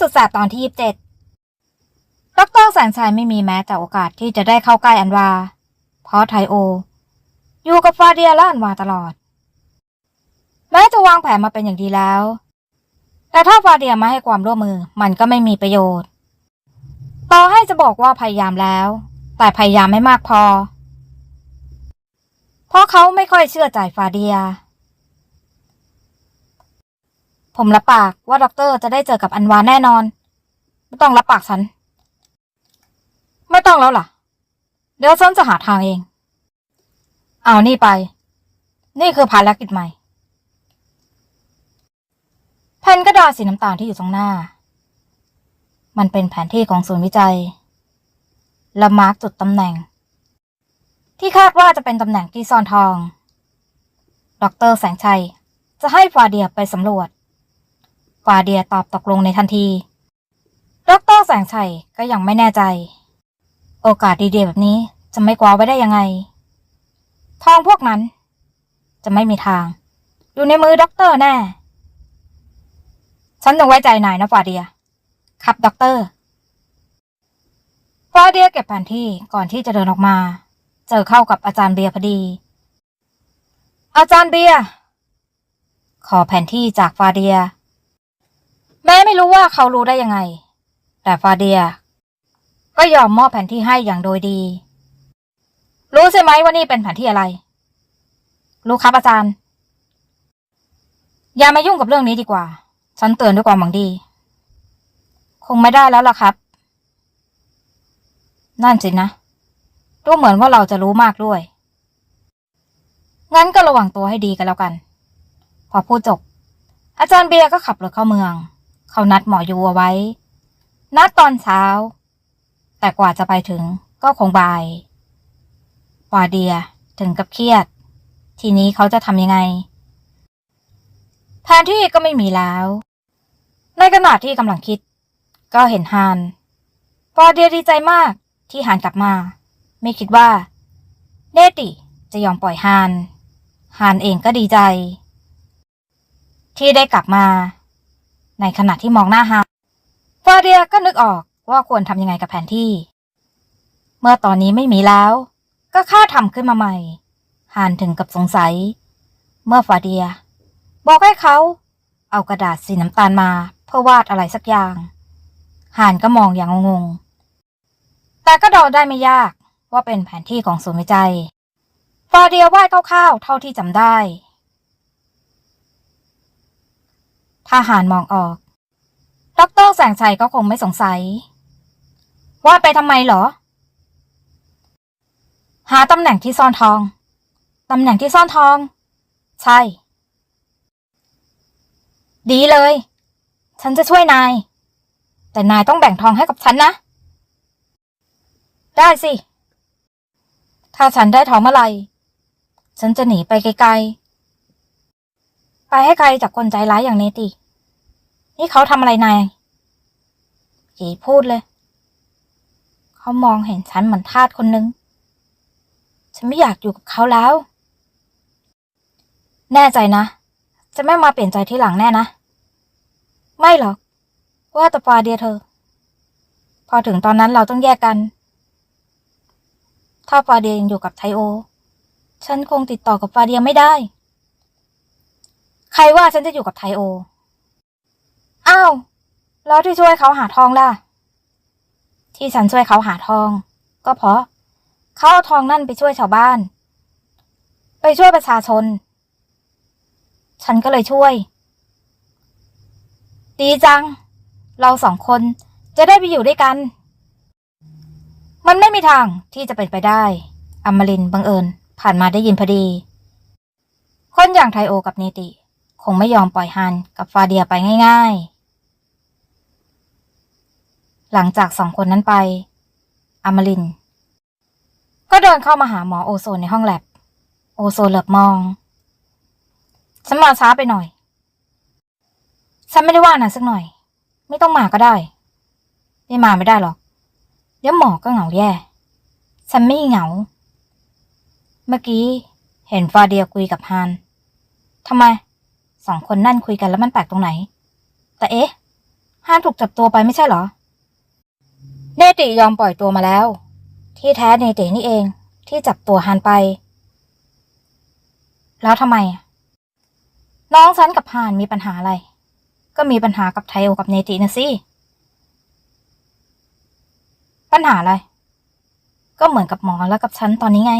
สุดแสบตอนที่ยี่สิบเจ็ดดรแสงชัยไม่มีแม้แต่โอกาสที่จะได้เข้าใกล้อันวา เพราะไทโอ อยู่กับฟาเดียและอันวาตลอด แม้จะวางแผนมาเป็นอย่างดีแล้ว แต่ถ้าฟาเดียไม่ให้ความร่วมมือมันก็ไม่มีประโยชน์ ต่อให้จะบอกว่าพยายามแล้ว แต่พยายามไม่มากพอ เพราะเขาไม่ค่อยเชื่อใจฟาเดีย ผมรับปากว่าด็อกเตอร์จะได้เจอกับอันวาแน่นอน ไม่ต้องรับปากฉัน ไม่ต้องแล้วล่ะ เดี๋ยวฉันจะหาทางเอง เอานี่ไป นี่คือภารกิจใหม่ แผ่นกระดาษสีน้ำตาลที่อยู่ตรงหน้า มันเป็นแผนที่ของศูนย์วิจัย และมาร์กจุดตำแหน่ง ที่คาดว่าจะเป็นตำแหน่งที่ซ่อนทองดรแสงชัยจะให้ฟาเดียไปสำรวจ ฟาเดียตอบตกลงในทันที ดรแสงชัยก็ยังไม่แน่ใจ โอกาสดีๆแบบนี้จะไม่กวาไว้ได้ยังไง ทองพวกนั้น จะไม่มีทาง อยู่ในมือด็อกเตอร์แน่ ฉันต้องไว้ใจนายนะฟาเดีย ครับด็อกเตอร์ฟาเดียเก็บแผนที่ก่อนที่จะเดินออกมา เจอเข้ากับอาจารย์เบียร์พอดี อาจารย์เบียร์ขอแผนที่จากฟาเดีย แม้ไม่รู้ว่าเขารู้ได้ยังไง แต่ฟาเดีย ก็ยอมมอบแผนที่ให้อย่างโดยดี รู้ใช่ไหมว่านี่เป็นแผนที่อะไร รู้ครับอาจารย์ อย่ามายุ่งกับเรื่องนี้ดีกว่า ฉันเตือนด้วยความหวังดี คงไม่ได้แล้วล่ะครับ นั่นสินะ ดูเหมือนว่าเราจะรู้มากด้วย งั้นก็ระวังตัวให้ดีกันแล้วกัน พอพูดจบอาจารย์เบียร์ก็ขับรถเข้าเมือง เขานัดหมอยูเอาไว้ นัดตอนเช้า แต่กว่าจะไปถึงก็คงบ่ายฟาเดียถึงกับเครียด ทีนี้เขาจะทำยังไงแผนที่ก็ไม่มีแล้ว ในขณะที่กำลังคิด ก็เห็นฮานฟาเดียดีใจมากที่ฮานกลับมา ไม่คิดว่าเนติจะยอมปล่อยฮานฮานเองก็ดีใจ ที่ได้กลับมา ในขณะที่มองหน้าฮานฟาเดียก็นึกออกว่าควรทำยังไงกับแผนที่ เมื่อตอนนี้ไม่มีแล้ว ก็ค่าทำขึ้นมาใหม่ฮานถึงกับสงสัย เมื่อฟาเดีย บอกให้เขา เอากระดาษสีน้ำตาลมาเพื่อวาดอะไรสักอย่างฮานก็มองอย่างงงๆแต่ก็เดาได้ไม่ยากว่าเป็นแผนที่ของศูนย์วิจัยฟาเดียวาดคร่าวๆเท่าที่จำได้ ถ้าหานมองออก ดรแสงชัยก็คงไม่สงสัย ว่าไปทำไมเหรอ หาตำแหน่งที่ซ่อนทอง ตำแหน่งที่ซ่อนทอง ใช่ ดีเลย ฉันจะช่วยนาย แต่นายต้องแบ่งทองให้กับฉันนะ ได้สิ ถ้าฉันได้ทองเมื่อไหร่ฉันจะหนีไปไกลๆ ไปให้ไกลจากคนใจร้ายอย่างเนติ นี่เขาทำอะไรนายอย่าพูดเลย เขามองเห็นฉันเหมือนทาสคนนึง ฉันไม่อยากอยู่กับเขาแล้ว แน่ใจนะ จะไม่มาเปลี่ยนใจที่หลังแน่นะ ไม่หรอก ว่าแต่ฟาเดียเธอ พอถึงตอนนั้นเราต้องแยกกัน ถ้าฟาเดียยังอยู่กับไทโอ ฉันคงติดต่อกับฟาเดียไม่ได้ ใครว่าฉันจะอยู่กับไทโอ อ้าวแล้วที่ช่วยเขาหาทองล่ะ ที่ฉันช่วยเขาหาทอง ก็เพราะเขาเอาทองนั่นไปช่วยชาวบ้าน ไปช่วยประชาชน ฉันก็เลยช่วย ดีจัง เราสองคนจะได้ไปอยู่ด้วยกัน มันไม่มีทางที่จะเป็นไปได้อมรินบังเอิญ ผ่านมาได้ยินพอดี คนอย่างไทโอกับเนติ คงไม่ยอมปล่อยฮันกับฟาเดียไปง่าย ๆ หลังจากสองคนนั้นไป อมริน ก็เดินเข้ามาหาหมอโอโซนในห้องแลบ โอโซนเหลือบมอง ฉันมาช้าไปหน่อย ฉันไม่ได้ว่านะสักหน่อย ไม่ต้องมาก็ได้ ไม่มาไม่ได้หรอก เดี๋ยวหมอก็เหงาแย่ ฉันไม่เหงา เมื่อกี้ เห็นฟาเดียคุยกับฮานทำไม สองคนนั่นคุยกันแล้วมันแปลกตรงไหน แต่เอ๊ะ ฮานถูกจับตัวไปไม่ใช่เหรอ เนติยอมปล่อยตัวมาแล้ว ที่แท้เนตินี่เองที่จับตัวฮานไป แล้วทำไม น้องฉันกับฮานมีปัญหาอะไร ก็มีปัญหากับไทโอกับเนตินะสิ ปัญหาอะไร ก็เหมือนกับหมอแล้วกับฉันตอนนี้ไง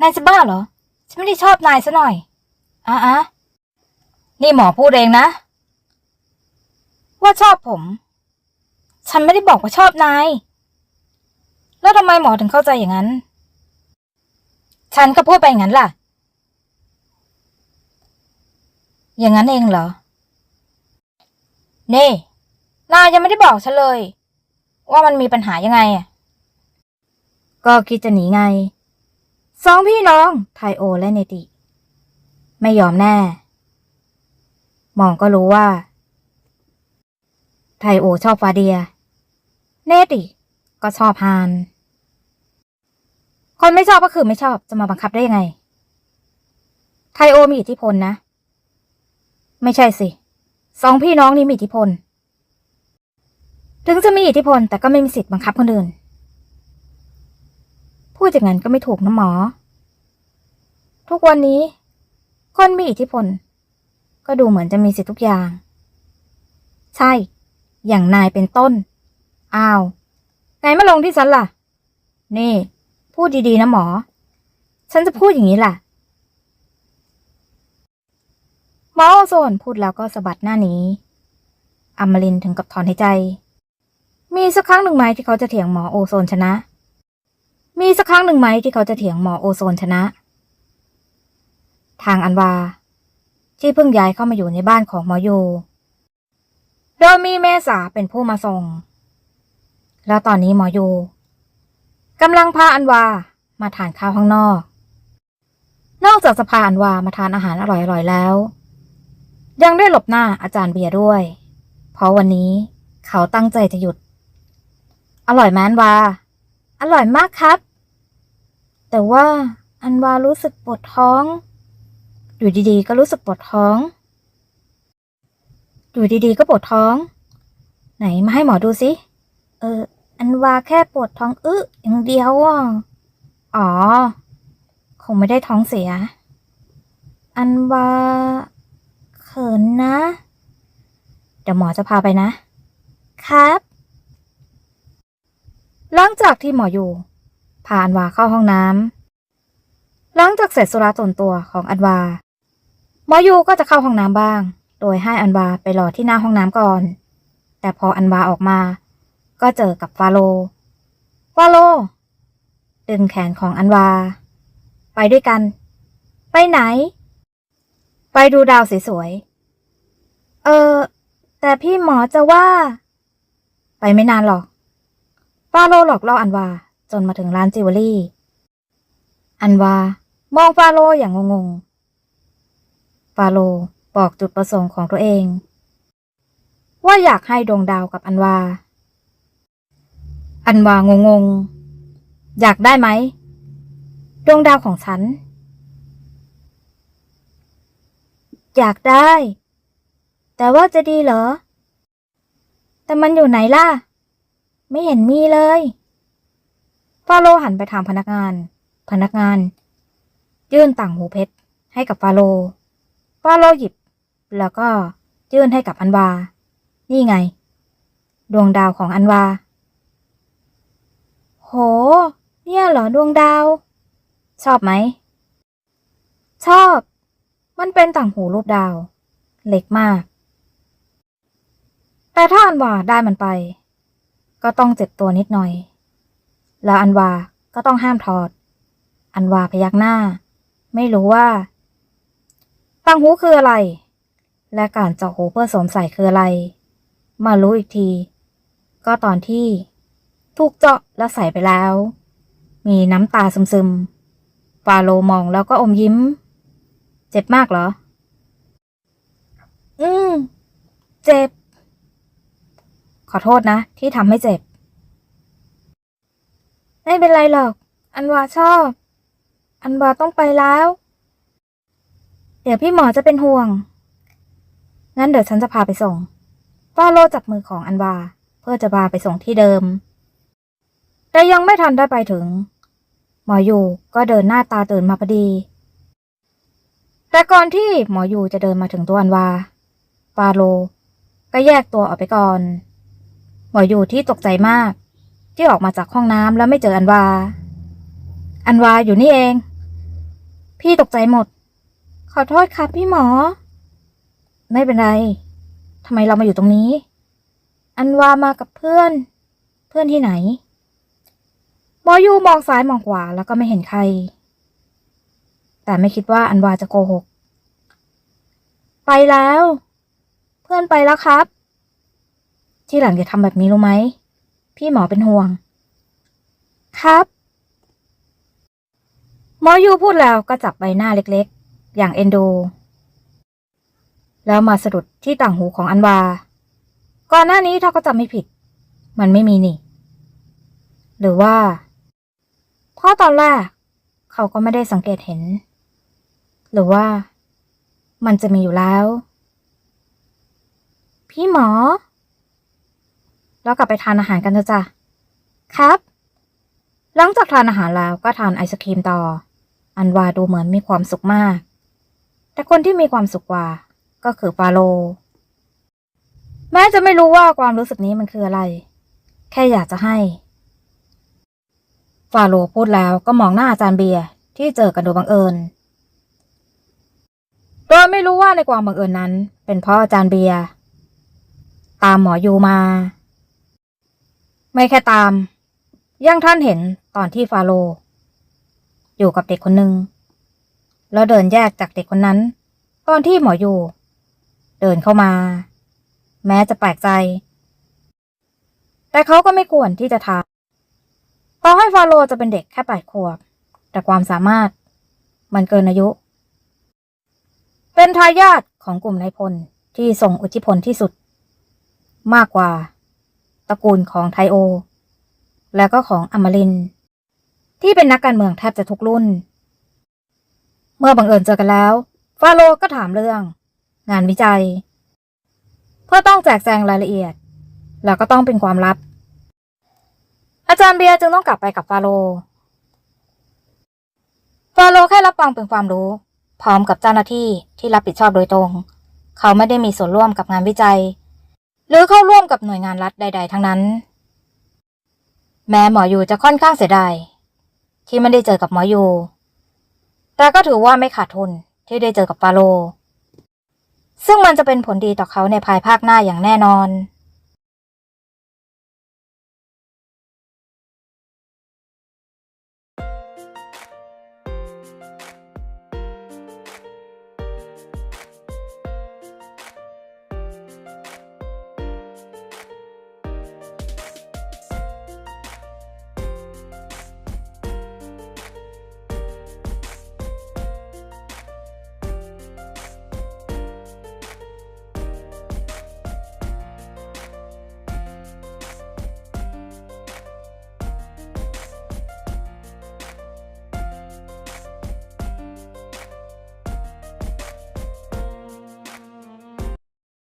นายจะบ้าเหรอ ฉันไม่ได้ชอบนายซะหน่อยอะอะนี่หมอพูดเองนะ ว่าชอบผม ฉันไม่ได้บอกว่าชอบนาย แล้วทำไมหมอถึงเข้าใจอย่างนั้น ฉันก็พูดไปอย่างนั้นล่ะ อย่างนั้นเองเหรอนี่นายยังไม่ได้บอกฉันเลย ว่ามันมีปัญหายังไงอะ ก็คิดจะหนีไง สองพี่น้อง ไทโอและเนติ ไม่ยอมแน่ มองก็รู้ว่า ไทโอชอบฟาเดีย เนติ ก็ชอบฮาน คนไม่ชอบก็คือไม่ชอบจะมาบังคับได้ยังไง ไทโอมีอิทธิพลนะ ไม่ใช่สิ สองพี่น้องนี้มีอิทธิพล ถึงจะมีอิทธิพลแต่ก็ไม่มีสิทธิ์บังคับคนอื่น พูดอย่างนั้นก็ไม่ถูกนะหมอ ทุกวันนี้ คนมีอิทธิพล ก็ดูเหมือนจะมีสิทธิ์ทุกอย่าง ใช่ อย่างนายเป็นต้น อ้าวไงมาลงที่ฉันล่ะ นี่ พูดดีๆนะหมอ ฉันจะพูดอย่างนี้ล่ะ หมอโอโซนพูดแล้วก็สะบัดหน้านี้อมรินถึงกับถอนหายใจ มีสักครั้งหนึ่งไหมที่เขาจะเถียงหมอโอโซนชนะ มีสักครั้งหนึ่งไหมที่เขาจะเถียงหมอโอโซนชนะ ทางอันวา ที่เพิ่งย้ายเข้ามาอยู่ในบ้านของหมอโยโดยมีเมษาเป็นผู้มาส่ง แล้วตอนนี้หมอยูกำลังพาอันวามาทานข้าวข้างนอก นอกจากจะพาอันวามาทานอาหารอร่อยๆแล้ว ยังได้หลบหน้าอาจารย์เบียร์ด้วย เพราะวันนี้เขาตั้งใจจะหยุด อร่อยไหมอันวา อร่อยมากครับ แต่ว่าอันวารู้สึกปวดท้อง อยู่ดีๆ ก็รู้สึกปวดท้อง อยู่ดีๆ ก็ปวดท้อง ไหนมาให้หมอดูสิ ออ อันวาแค่ปวดท้องอึอย่างเดียวอะอ๋อ คงไม่ได้ท้องเสีย อันวาเขินนะ เดี๋ยวหมอจะพาไปนะ ครับ หลังจากที่หมออยู่ พาอันวาเข้าห้องน้ำหลังจากเสร็จสุราส่วนตัวของอันวา หมออยู่ก็จะเข้าห้องน้ำบ้าง โดยให้อันวาไปรอที่หน้าห้องน้ำก่อน แต่พออันวาออกมา ก็เจอกับฟาโล ฟาโล ดึงแขนของอันวา ไปด้วยกัน ไปไหน ไปดูดาวสวยๆ เออ แต่พี่หมอจะว่า ไปไม่นานหรอก ฟาโลหลอกล่ออันวา จนมาถึงร้านจิวเวลรี่ อันวามองฟาโลอย่างงงๆ ฟาโลบอกจุดประสงค์ของตัวเอง ว่าอยากให้ดวงดาวกับอันวา อันวางงงๆอยากได้ไหม ดวงดาวของฉัน อยากได้ แต่ว่าจะดีเหรอ แต่มันอยู่ไหนล่ะ ไม่เห็นมีเลยฟาโลหันไปถามพนักงาน พนักงาน ยื่นต่างหูเพชรให้กับฟาโลฟาโลหยิบ แล้วก็ยื่นให้กับอันวา นี่ไง ดวงดาวของอันวา โห เนี่ยเหรอดวงดาว ชอบไหม ชอบ มันเป็นต่างหูรูปดาว เล็กมาก แต่ถ้าอันวาได้มันไป ก็ต้องเจ็บตัวนิดหน่อย แล้วอันวาก็ต้องห้ามถอด อันวาพยักหน้า ไม่รู้ว่าต่างหูคืออะไร และการเจาะหูเพื่อสวมใส่คืออะไร มารู้อีกที ก็ตอนที่ ถูกเจาะแล้วใส่ไปแล้ว มีน้ำตาซึมๆฟาโลมองแล้วก็อมยิ้ม เจ็บมากเหรอ อืม เจ็บ ขอโทษนะ ที่ทำให้เจ็บ ไม่เป็นไรหรอก อันวาชอบ อันวาต้องไปแล้ว เดี๋ยวพี่หมอจะเป็นห่วง งั้นเดี๋ยวฉันจะพาไปส่งฟาโลจับมือของอันวา เพื่อจะพาไปส่งที่เดิม แต่ยังไม่ทันได้ไปถึง หมออยู่ก็เดินหน้าตาตื่นมาพอดี แต่ก่อนที่หมออยู่จะเดินมาถึงตัวอันวาฟาโล ก็แยกตัวออกไปก่อน หมออยู่ที่ตกใจมาก ที่ออกมาจากห้องน้ำแล้วไม่เจออันวา อันวาอยู่นี่เอง พี่ตกใจหมด ขอโทษครับพี่หมอ ไม่เป็นไรทำไมเรามาอยู่ตรงนี้ อันวามากับเพื่อน เพื่อนที่ไหน หมอยูมองซ้ายมองขวาแล้วก็ไม่เห็นใคร แต่ไม่คิดว่าอันวาจะโกหก ไปแล้ว เพื่อนไปแล้วครับ ที่หลังอย่าทำแบบนี้รู้ไหม พี่หมอเป็นห่วง ครับหมอยูพูดแล้วก็จับใบหน้าเล็กๆ อย่างเอ็นดูแล้วมาสะดุดที่ต่างหูของอันวา ก่อนหน้านี้ถ้าก็จำไม่ผิด มันไม่มีนี่ หรือว่า ราะตอนแรก เขาก็ไม่ได้สังเกตเห็น หรือว่ามันจะมีอยู่แล้ว พี่หมอ แล้วกลับไปทานอาหารกันเถอะจ้ะ ครับ หลังจากทานอาหารแล้วก็ทานไอศครีมต่อ อันวาดูเหมือนมีความสุขมาก แต่คนที่มีความสุขกว่าก็คือฟาโล แม้จะไม่รู้ว่าความรู้สึกนี้มันคืออะไร แค่อยากจะให้ ฟาโลพูดแล้วก็มองหน้าอาจารย์เบียร์ที่เจอกันโดยบังเอิญโดยไม่รู้ว่าในความบังเอิญนั้น เป็นเพราะอาจารย์เบียร์ตามหมอยูมา ไม่แค่ตาม ยังท่านเห็นตอนที่ฟาโล อยู่กับเด็กคนหนึ่งแล้วเดินแยกจากเด็กคนนั้น ตอนที่หมออยู่เดินเข้ามา แม้จะแปลกใจ แต่เขาก็ไม่ควรที่จะทำ ต่อให้ฟาโลจะเป็นเด็กแค่แปดขวบ แต่ความสามารถมันเกินอายุ เป็นทายาทของกลุ่มนายพลที่ทรงอิทธิพลที่สุด มากกว่าตระกูลของไทโอ แล้วก็ของอมริน ที่เป็นนักการเมืองแทบจะทุกรุ่น เมื่อบังเอิญเจอกันแล้ว ฟาโลก็ถามเรื่อง งานวิจัย เพื่อต้องแจกแจงรายละเอียด แล้วก็ต้องเป็นความลับ อาจารย์เบียร์จึงต้องกลับไปกับฟาโลฟาโลแค่รับฟังเป็นความรู้ พร้อมกับเจ้าหน้าที่ที่รับผิดชอบโดยตรง เขาไม่ได้มีส่วนร่วมกับงานวิจัย หรือเข้าร่วมกับหน่วยงานรัฐใด ๆ ทั้งนั้น แม้หมออยู่จะค่อนข้างเสียดายที่ไม่ได้เจอกับหมออยู่ แต่ก็ถือว่าไม่ขาดทุนที่ได้เจอกับฟาโลซึ่งมันจะเป็นผลดีต่อเขาในภายภาคหน้าอย่างแน่นอน